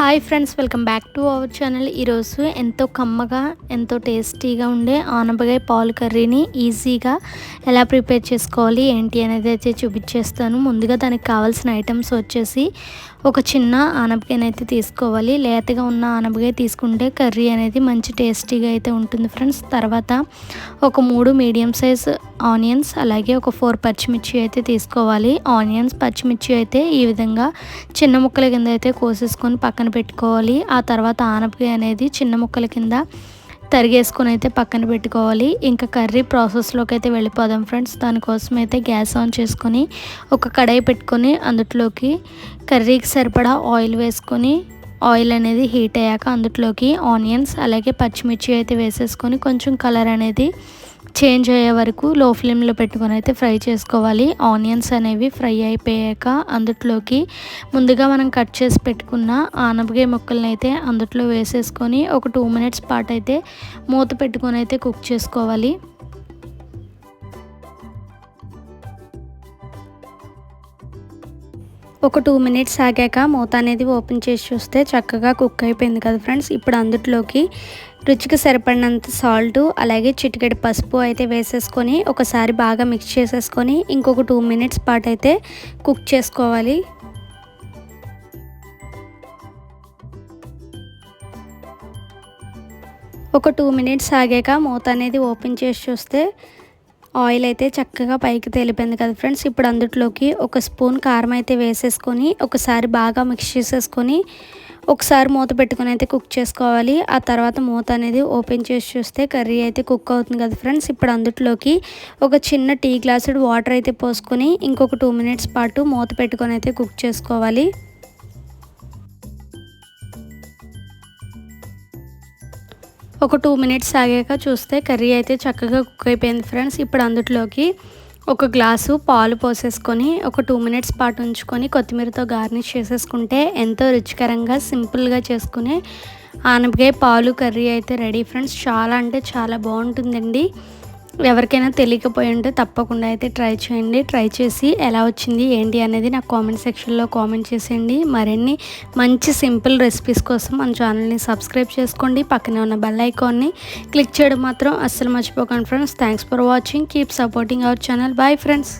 Hi friends welcome back to our channel. ఈరోజు ఎంతో కమ్మగా ఎంతో టేస్టీగా ఉండే ఆనపకాయ పాలు కర్రీని ఈజీగా ఎలా ప్రిపేర్ చేసుకోవాలి ఏంటి అనేది అయితే చూపించేస్తాను. ముందుగా దానికి కావాల్సిన ఐటమ్స్ వచ్చేసి ఒక చిన్న ఆనపకాయని అయితే తీసుకోవాలి. లేతగా ఉన్న ఆనపకాయ తీసుకుంటే కర్రీ అనేది మంచి టేస్టీగా అయితే ఉంటుంది ఫ్రెండ్స్. తర్వాత ఒక మూడు మీడియం సైజ్ ఆనియన్స్ అలాగే ఒక ఫోర్ పచ్చిమిర్చి అయితే తీసుకోవాలి. ఆనియన్స్ పచ్చిమిర్చి అయితే ఈ విధంగా చిన్న ముక్కల కింద అయితే కోసేసుకొని పక్కన పెట్టుకోవాలి ఆ తర్వాత ఆనపకాయ అనేది చిన్న ముక్కల కింద తరిగేసుకొని అయితే పక్కన పెట్టుకోవాలి. ఇంకా కర్రీ ప్రాసెస్లోకి అయితే వెళ్ళిపోదాం ఫ్రెండ్స్. దానికోసం అయితే గ్యాస్ ఆన్ చేసుకొని ఒక కడాయి పెట్టుకొని అందులోకి కర్రీకి సరిపడా ఆయిల్ వేసుకొని ఆయిల్ అనేది హీట్ అయ్యాక అందులోకి ఆనియన్స్ అలాగే పచ్చిమిర్చి అయితే వేసేసుకొని కొంచెం కలర్ అనేది చేంజ్ అయ్యే వరకు లో ఫ్లేమ్లో పెట్టుకొని అయితే ఫ్రై చేసుకోవాలి. ఆనియన్స్ అనేవి ఫ్రై అయిపోయాక అందుట్లోకి ముందుగా మనం కట్ చేసి పెట్టుకున్న ఆనపకాయ ముక్కల్ని అయితే అందుట్లో వేసేసుకొని ఒక టూ మినిట్స్ పాటు అయితే మూత పెట్టుకొని అయితే కుక్ చేసుకోవాలి. ఒక టూ మినిట్స్ ఆగాక మూత అనేది ఓపెన్ చేసి చూస్తే చక్కగా కుక్ అయిపోయింది కదా ఫ్రెండ్స్. ఇప్పుడు అందుట్లోకి రుచికి సరిపడినంత సాల్ట్ అలాగే చిటికెడు పసుపు అయితే వేసేసుకొని ఒకసారి బాగా మిక్స్ చేసేసుకొని ఇంకొక టూ మినిట్స్ పాటు అయితే కుక్ చేసుకోవాలి. ఒక టూ మినిట్స్ ఆగాక మూత అనేది ఓపెన్ చేసి చూస్తే ఆయిల్ అయితే చక్కగా పైకి తేలిపోయింది కదా ఫ్రెండ్స్. ఇప్పుడు అందులోకి ఒక స్పూన్ కారం అయితే వేసేసుకొని ఒకసారి బాగా మిక్స్ చేసేసుకొని ఒకసారి మూత పెట్టుకొని అయితే కుక్ చేసుకోవాలి. ఆ తర్వాత మూత అనేది ఓపెన్ చేసి చూస్తే కర్రీ అయితే కుక్ అవుతుంది కదా ఫ్రెండ్స్. ఇప్పుడు అందుట్లోకి ఒక చిన్న టీ గ్లాసుడు వాటర్ అయితే పోసుకొని ఇంకొక టూ మినిట్స్ పాటు మూత పెట్టుకొని అయితే కుక్ చేసుకోవాలి. ఒక టూ మినిట్స్ ఆగాక చూస్తే కర్రీ అయితే చక్కగా కుక్ అయిపోయింది ఫ్రెండ్స్. ఇప్పుడు అందులోకి ఒక గ్లాసు పాలు పోసేసుకొని ఒక టూ మినిట్స్ పాటు ఉంచుకొని కొత్తిమీరతో గార్నిష్ చేసేసుకుంటే ఎంతో రుచికరంగా సింపుల్గా చేసుకునే ఆనపకాయ పాలు కర్రీ అయితే రెడీ ఫ్రెండ్స్. చాలా అంటే చాలా బాగుంటుందండి. ఎవరికైనా తెలియకపోయి ఉంటే తప్పకుండా అయితే ట్రై చేయండి. ట్రై చేసి ఎలా వచ్చింది ఏంటి అనేది నాకు కామెంట్ సెక్షన్లో కామెంట్ చేసేయండి. మరిన్ని మంచి సింపుల్ రెసిపీస్ కోసం మన ఛానల్ని సబ్స్క్రైబ్ చేసుకోండి. పక్కనే ఉన్న బెల్ ఐకాన్ని క్లిక్ చేయడం మాత్రం అస్సలు మర్చిపోకండి friends. Thanks for watching keep supporting our channel bye friends